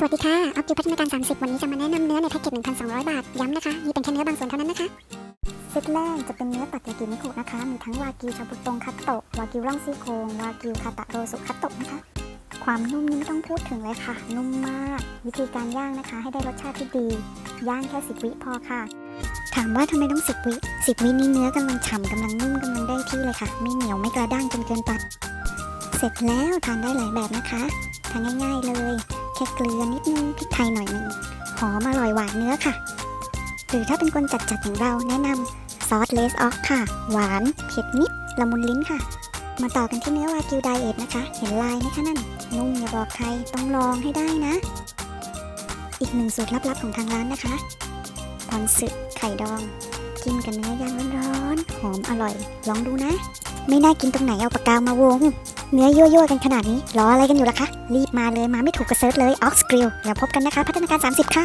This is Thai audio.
สวัสดีค่ะอัพจิวพัฒนาการ 30 วันนี้จะมาแนะนำเนื้อในแพ็กเกจ 1,200 บาท ย้ำนะคะมีเป็นแค่เนื้อบางส่วนเท่านั้นนะคะเซตแรกจะเป็นเนื้อตัดยากินิคุนะคะ มีทั้งวากิวชาบุตรงคัตโตะ วากิวร่องซี่โครงวากิวคาตะโรสุคัตโตะนะคะ ความนุ่มนี่ไม่ต้องพูดถึงเลยค่ะ นุ่มมาก วิธีการย่างนะคะ ให้ได้รสชาติที่ดี ย่างแค่10วิพอค่ะ ถามว่าทำไมต้อง10วิ10วินี้เนื้อกำลังฉ่ำกำลังนุ่มกำลังได้ที่เลยค่ะ ไม่เหนียวไม่กระด้างจนเกินไป เสร็จแล้วทานได้หลายแบบนะคะ ทานง่าย ๆเลย ค่เกลือนิดนึงพริกไทยหน่อยหนึงหอมอร่อยหวานเนื้อค่ะ หรือถ้าเป็นคนจัดๆอย่างเราแนะนำซอสเลสออกค่ะ หวานเผ็ดนิดละมุนลิ้นค่ะ มาต่อกันที่เนื้อวากิวไดเอทนะคะ เห็นลายไหมคะนั่นนุ่มอย่าบอกใครต้องลองให้ได้นะ อีกหนึ่งสูตรลับๆของทางร้านนะคะพอนสึไข่ดองจิ้มกับเนื้อย่างร้อนๆหอมอร่อย ลองดูนะ ไม่น่ากินตรงไหนเอาปากกามาวง เนื้อยั่วๆกันขนาดนี้ รออะไรกันอยู่ล่ะคะ รีบมาเลยมาไม่ถูกกระเซิร์ชเลยออกสกิลแล้วพบกันนะคะ พัฒนาการ 30 ค่ะ